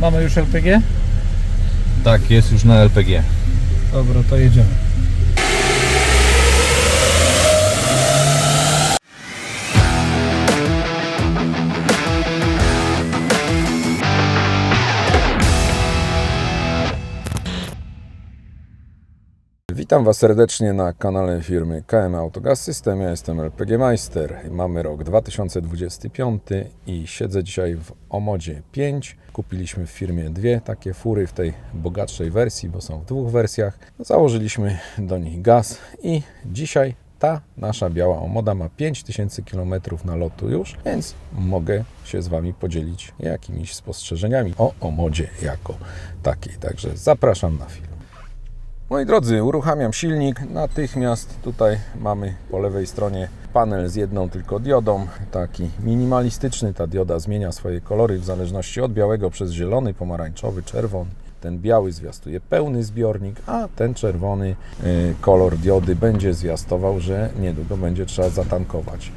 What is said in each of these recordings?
Mamy już LPG? Tak, jest już na LPG. Dobra, to jedziemy. Witam Was serdecznie na kanale firmy KM Autogaz System. Ja jestem LPG Meister. Mamy rok 2025 i siedzę dzisiaj w Omodzie 5. Kupiliśmy w firmie dwie takie fury w tej bogatszej wersji, bo są w dwóch wersjach. Założyliśmy do nich gaz i dzisiaj ta nasza biała Omoda ma 5000 km na lotu już, więc mogę się z Wami podzielić jakimiś spostrzeżeniami o Omodzie jako takiej. Także zapraszam na film. Moi drodzy, uruchamiam silnik. Natychmiast tutaj mamy po lewej stronie panel z jedną tylko diodą. Taki minimalistyczny. Ta dioda zmienia swoje kolory w zależności od białego przez zielony, pomarańczowy, czerwony. Ten biały zwiastuje pełny zbiornik, a ten czerwony y, kolor diody będzie zwiastował, że niedługo będzie trzeba zatankować.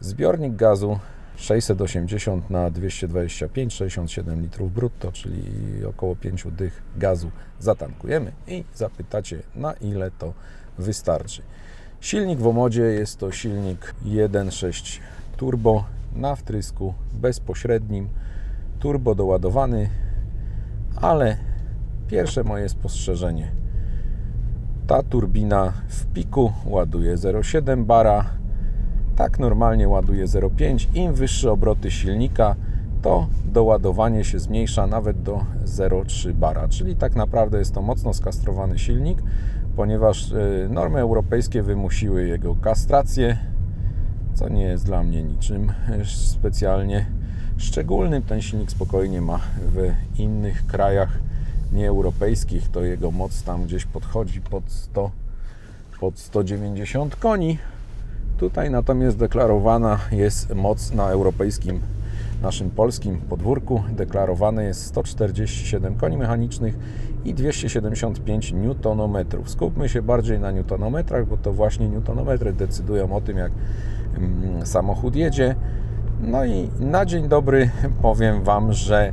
Zbiornik gazu 680 na 225, 67 litrów brutto, czyli około 5 dych gazu zatankujemy i zapytacie na ile to wystarczy. Silnik w Omodzie jest to silnik 1.6 turbo na wtrysku bezpośrednim, turbo doładowany, ale pierwsze moje spostrzeżenie. Ta turbina w piku ładuje 0,7 bara, tak normalnie ładuje 0,5. Im wyższe obroty silnika, to doładowanie się zmniejsza nawet do 0,3 bara. Czyli tak naprawdę jest to mocno skastrowany silnik, ponieważ y, normy europejskie wymusiły jego kastrację, co nie jest dla mnie niczym y, specjalnie szczególnym. Ten silnik spokojnie ma w innych krajach nieeuropejskich, to jego moc tam gdzieś podchodzi pod 100, pod 190 koni. Tutaj natomiast deklarowana jest moc na europejskim, naszym polskim podwórku. Deklarowane jest 147 koni mechanicznych i 275 Nm. Skupmy się bardziej na newtonometrach, bo to właśnie newtonometry decydują o tym, jak mm, samochód jedzie. No i na dzień dobry powiem Wam, że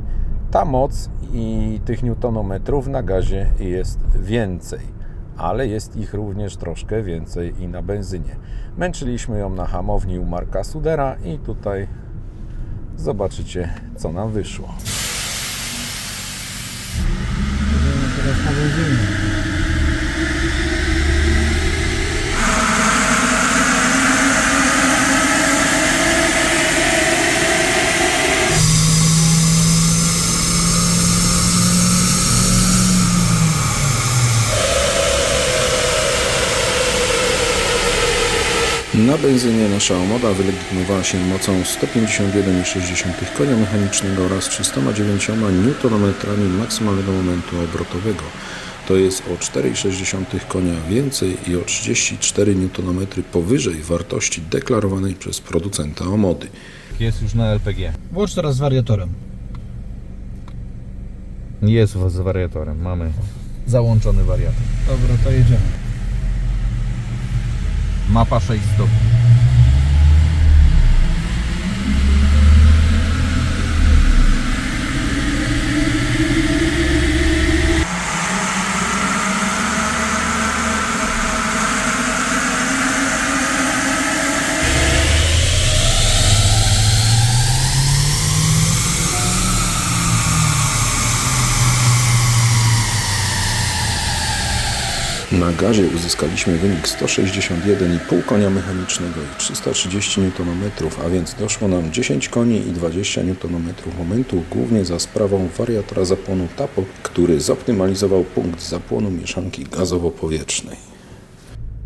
ta moc i tych newtonometrów na gazie jest więcej ale jest ich również troszkę więcej i na benzynie. Męczyliśmy ją na hamowni u Marka Sudera i tutaj zobaczycie, co nam wyszło. Teraz na benzynie. Na benzynie nasza Omoda wylegitymowała się mocą 151,6 konia mechanicznego oraz 309 Nm maksymalnego momentu obrotowego. To jest o 4,6 konia więcej i o 34 Nm powyżej wartości deklarowanej przez producenta Omody. Jest już na LPG. Włącz teraz z wariatorem. Jest z wariatorem. Mamy załączony wariator. Dobra, to jedziemy. Mapa 6 stopni. Na gazie uzyskaliśmy wynik 161,5 konia mechanicznego i 330 Nm, a więc doszło nam 10 koni i 20 Nm momentu, głównie za sprawą wariatora zapłonu TAPO, który zoptymalizował punkt zapłonu mieszanki gazowo-powietrznej.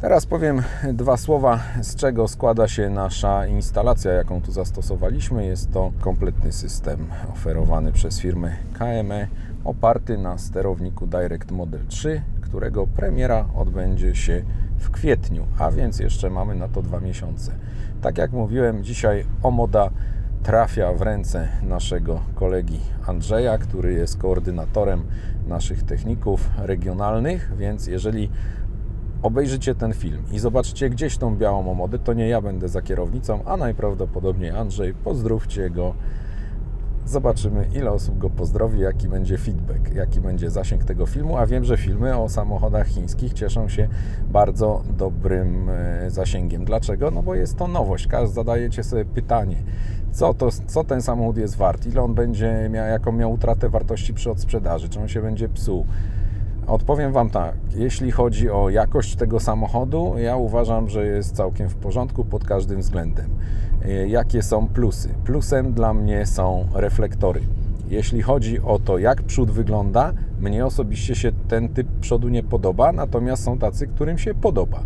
Teraz powiem dwa słowa, z czego składa się nasza instalacja, jaką tu zastosowaliśmy. Jest to kompletny system oferowany przez firmę KME, oparty na sterowniku Direct Model 3, którego premiera odbędzie się w kwietniu, a więc jeszcze mamy na to dwa miesiące. Tak jak mówiłem, dzisiaj Omoda trafia w ręce naszego kolegi Andrzeja, który jest koordynatorem naszych techników regionalnych, więc jeżeli obejrzycie ten film i zobaczycie gdzieś tą białą omodę, to nie ja będę za kierownicą, a najprawdopodobniej Andrzej. Pozdrówcie go. Zobaczymy, ile osób go pozdrowi, jaki będzie feedback, jaki będzie zasięg tego filmu. A wiem, że filmy o samochodach chińskich cieszą się bardzo dobrym e, zasięgiem. Dlaczego? No bo jest to nowość. Każdy zadajecie sobie pytanie, co, to, co ten samochód jest wart, ile on będzie miał, jaką miał utratę wartości przy odsprzedaży, czy on się będzie psuł. Odpowiem Wam tak, jeśli chodzi o jakość tego samochodu, ja uważam, że jest całkiem w porządku pod każdym względem. E, Jakie są plusy? Plusem dla mnie są reflektory. Jeśli chodzi o to, jak przód wygląda, mnie osobiście się ten typ przodu nie podoba, natomiast są tacy, którym się podoba.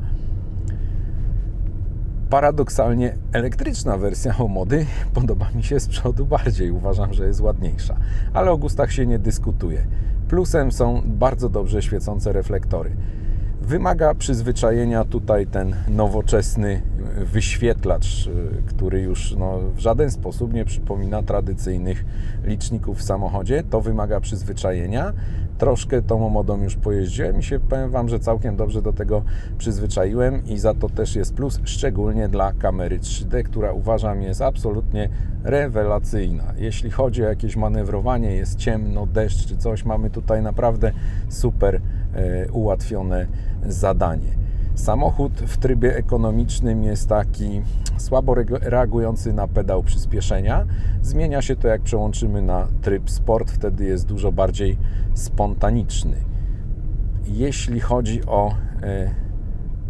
Paradoksalnie elektryczna wersja Omody podoba mi się z przodu bardziej. Uważam, że jest ładniejsza, ale o gustach się nie dyskutuje. Plusem są bardzo dobrze świecące reflektory. Wymaga przyzwyczajenia tutaj ten nowoczesny wyświetlacz, y, który już no, w żaden sposób nie przypomina tradycyjnych liczników w samochodzie. To wymaga przyzwyczajenia. Troszkę tą modą już pojeździłem i się powiem Wam, że całkiem dobrze do tego przyzwyczaiłem i za to też jest plus, szczególnie dla kamery 3D, która uważam jest absolutnie rewelacyjna. Jeśli chodzi o jakieś manewrowanie, jest ciemno, deszcz czy coś, mamy tutaj naprawdę super e, ułatwione zadanie. Samochód w trybie ekonomicznym jest taki słabo reagujący na pedał przyspieszenia. Zmienia się to jak przełączymy na tryb sport, wtedy jest dużo bardziej spontaniczny. Jeśli chodzi o e,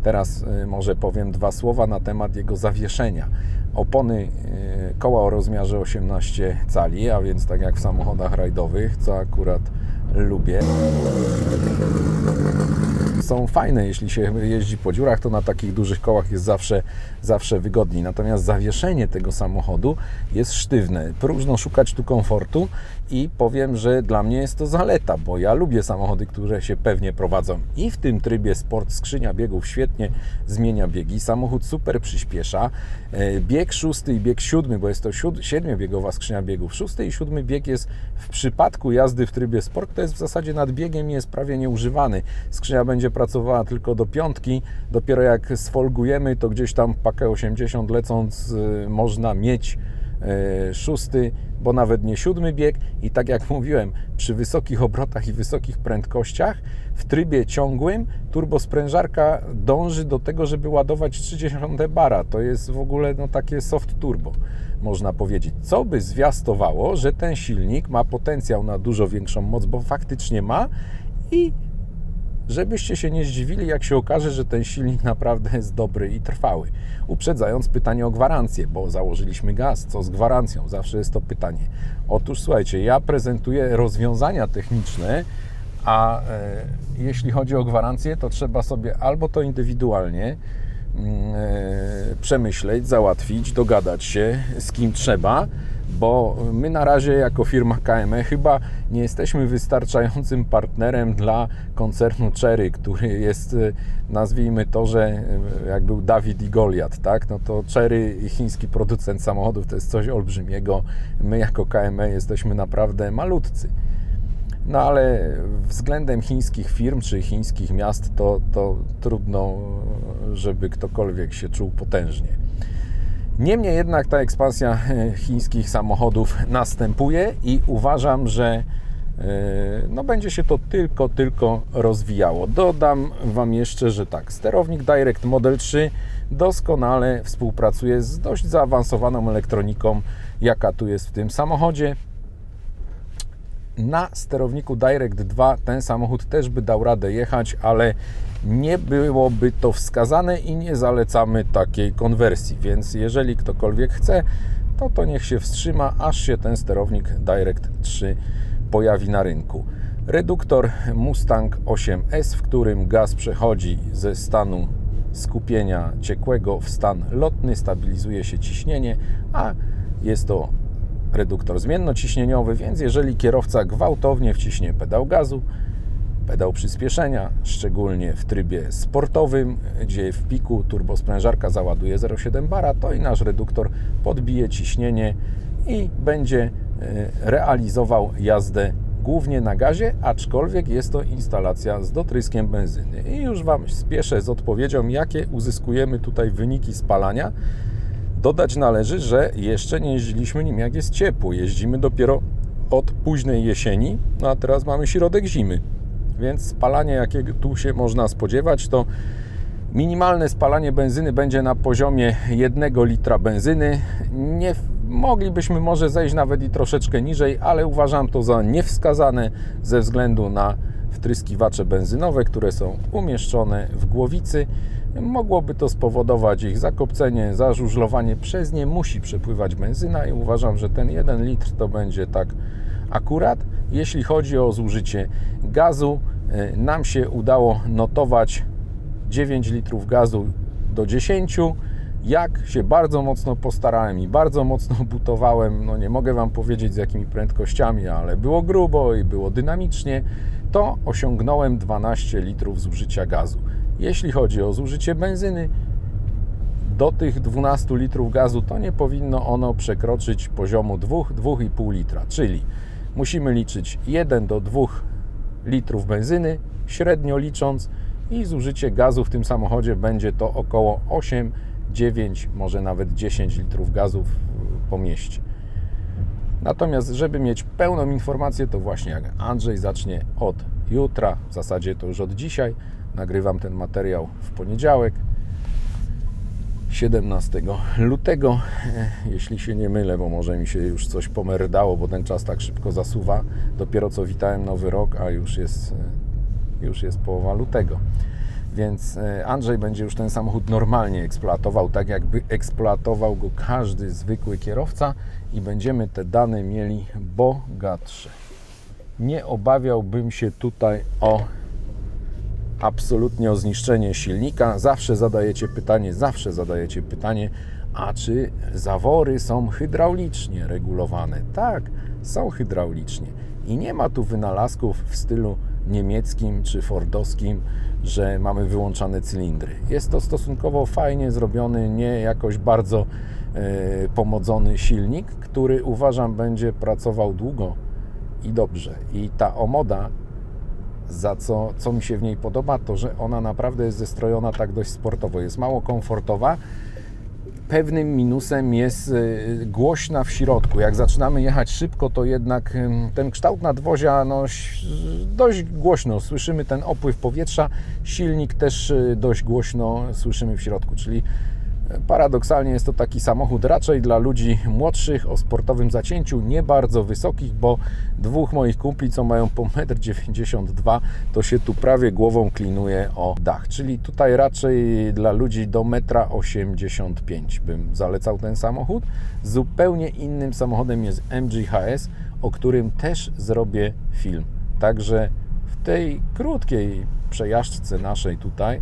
teraz e, może powiem dwa słowa na temat jego zawieszenia. Opony e, koła o rozmiarze 18 cali, a więc tak jak w samochodach rajdowych, co akurat lubię są fajne, jeśli się jeździ po dziurach, to na takich dużych kołach jest zawsze, zawsze wygodniej. Natomiast zawieszenie tego samochodu jest sztywne. Próżno szukać tu komfortu i powiem, że dla mnie jest to zaleta, bo ja lubię samochody, które się pewnie prowadzą i w tym trybie sport skrzynia biegów świetnie zmienia biegi. Samochód super przyspiesza. E, Bieg szósty i bieg siódmy, bo jest to siedmiobiegowa skrzynia biegów. Szósty i siódmy bieg jest w przypadku jazdy w trybie sport, to jest w zasadzie nad biegiem i jest prawie nieużywany. Skrzynia będzie pracowała tylko do piątki. Dopiero jak sfolgujemy, to gdzieś tam pakę 80 lecąc y, można mieć e, szósty, bo nawet nie siódmy bieg i tak jak mówiłem, przy wysokich obrotach i wysokich prędkościach w trybie ciągłym turbosprężarka dąży do tego, żeby ładować 30 bara. To jest w ogóle no, takie soft turbo, można powiedzieć. Co by zwiastowało, że ten silnik ma potencjał na dużo większą moc, bo faktycznie ma i żebyście się nie zdziwili, jak się okaże, że ten silnik naprawdę jest dobry i trwały. Uprzedzając pytanie o gwarancję, bo założyliśmy gaz, co z gwarancją? Zawsze jest to pytanie. Otóż słuchajcie, ja prezentuję rozwiązania techniczne, a e, jeśli chodzi o gwarancję, to trzeba sobie albo to indywidualnie mm, e, przemyśleć, załatwić, dogadać się z kim trzeba, bo my na razie jako firma KME chyba nie jesteśmy wystarczającym partnerem dla koncernu Cherry, który jest, e, nazwijmy to, że e, jak był Dawid i Goliat, tak? No to Cherry, chiński producent samochodów, to jest coś olbrzymiego. My jako KME jesteśmy naprawdę malutcy. No ale względem chińskich firm czy chińskich miast to, to trudno, żeby ktokolwiek się czuł potężnie. Niemniej jednak ta ekspansja e, chińskich samochodów następuje i uważam, że e, no, będzie się to tylko, tylko rozwijało. Dodam Wam jeszcze, że tak, sterownik Direct Model 3 doskonale współpracuje z dość zaawansowaną elektroniką, jaka tu jest w tym samochodzie na sterowniku Direct 2 ten samochód też by dał radę jechać, ale nie byłoby to wskazane i nie zalecamy takiej konwersji. Więc jeżeli ktokolwiek chce, to to niech się wstrzyma, aż się ten sterownik Direct 3 pojawi na rynku. Reduktor Mustang 8S, w którym gaz przechodzi ze stanu skupienia ciekłego w stan lotny, stabilizuje się ciśnienie, a jest to reduktor zmiennociśnieniowy, więc jeżeli kierowca gwałtownie wciśnie pedał gazu, pedał przyspieszenia, szczególnie w trybie sportowym, gdzie w piku turbosprężarka załaduje 0,7 bara, to i nasz reduktor podbije ciśnienie i będzie e, realizował jazdę głównie na gazie, aczkolwiek jest to instalacja z dotryskiem benzyny. I już Wam spieszę z odpowiedzią, jakie uzyskujemy tutaj wyniki spalania. Dodać należy, że jeszcze nie jeździliśmy nim jak jest ciepło. Jeździmy dopiero od późnej jesieni, no a teraz mamy środek zimy. Więc spalanie, jakie tu się można spodziewać, to minimalne spalanie benzyny będzie na poziomie 1 litra benzyny. Nie moglibyśmy może zejść nawet i troszeczkę niżej, ale uważam to za niewskazane ze względu na wtryskiwacze benzynowe, które są umieszczone w głowicy. Mogłoby to spowodować ich zakopcenie, zażużlowanie. Przez nie musi przepływać benzyna i uważam, że ten 1 litr to będzie tak akurat. Jeśli chodzi o zużycie gazu, y, nam się udało notować 9 litrów gazu do 10. Jak się bardzo mocno postarałem i bardzo mocno butowałem, no nie mogę Wam powiedzieć z jakimi prędkościami, ale było grubo i było dynamicznie, to osiągnąłem 12 litrów zużycia gazu. Jeśli chodzi o zużycie benzyny, do tych 12 litrów gazu to nie powinno ono przekroczyć poziomu 2-2,5 litra, czyli musimy liczyć 1 do 2 litrów benzyny, średnio licząc, i zużycie gazu w tym samochodzie będzie to około 8, 9, może nawet 10 litrów gazu po mieście. Natomiast, żeby mieć pełną informację, to właśnie jak Andrzej zacznie od jutra, w zasadzie to już od dzisiaj, nagrywam ten materiał w poniedziałek, 17 lutego, e, jeśli się nie mylę, bo może mi się już coś pomerdało, bo ten czas tak szybko zasuwa. Dopiero co witałem nowy rok, a już jest, e, już jest połowa lutego. Więc e, Andrzej będzie już ten samochód normalnie eksploatował, tak jakby eksploatował go każdy zwykły kierowca i będziemy te dane mieli bogatsze. Nie obawiałbym się tutaj o absolutnie o zniszczenie silnika. Zawsze zadajecie pytanie, zawsze zadajecie pytanie, a czy zawory są hydraulicznie regulowane? Tak, są hydraulicznie. I nie ma tu wynalazków w stylu niemieckim czy fordowskim, że mamy wyłączane cylindry. Jest to stosunkowo fajnie zrobiony, nie jakoś bardzo e, pomodzony silnik, który uważam będzie pracował długo i dobrze. I ta omoda za co, co mi się w niej podoba, to że ona naprawdę jest zestrojona tak dość sportowo. Jest mało komfortowa. Pewnym minusem jest y, głośna w środku. Jak zaczynamy jechać szybko, to jednak ten kształt nadwozia no, dość głośno. Słyszymy ten opływ powietrza. Silnik też y, dość głośno słyszymy w środku, czyli Paradoksalnie jest to taki samochód raczej dla ludzi młodszych o sportowym zacięciu, nie bardzo wysokich, bo dwóch moich kumpli, co mają po 1,92 m, to się tu prawie głową klinuje o dach. Czyli tutaj raczej dla ludzi do 1,85 m bym zalecał ten samochód. Zupełnie innym samochodem jest MG HS, o którym też zrobię film. Także w tej krótkiej przejażdżce naszej tutaj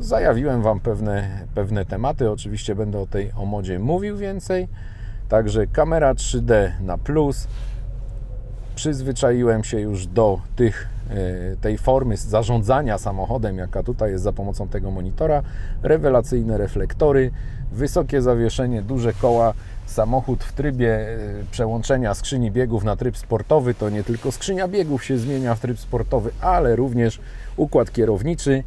zajawiłem Wam pewne, pewne tematy. Oczywiście będę o tej omodzie mówił więcej. Także kamera 3D na plus. Przyzwyczaiłem się już do tych, e, tej formy zarządzania samochodem, jaka tutaj jest za pomocą tego monitora. Rewelacyjne reflektory, wysokie zawieszenie, duże koła. Samochód w trybie e, przełączenia skrzyni biegów na tryb sportowy to nie tylko skrzynia biegów się zmienia w tryb sportowy, ale również układ kierowniczy.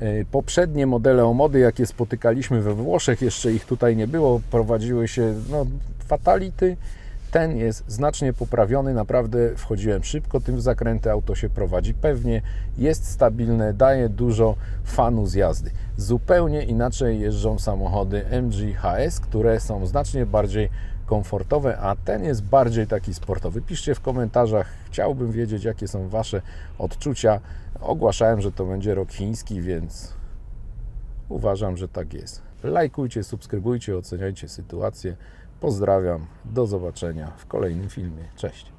E, Poprzednie modele Omody, jakie spotykaliśmy we Włoszech, jeszcze ich tutaj nie było, prowadziły się no, fatality. Ten jest znacznie poprawiony, naprawdę wchodziłem szybko tym w zakręty, auto się prowadzi pewnie, jest stabilne, daje dużo fanu z jazdy. Zupełnie inaczej jeżdżą samochody MG HS, które są znacznie bardziej komfortowe, a ten jest bardziej taki sportowy. Piszcie w komentarzach, chciałbym wiedzieć, jakie są Wasze odczucia. Ogłaszałem, że to będzie rok chiński, więc uważam, że tak jest. Lajkujcie, subskrybujcie, oceniajcie sytuację. Pozdrawiam, do zobaczenia w kolejnym filmie. Cześć.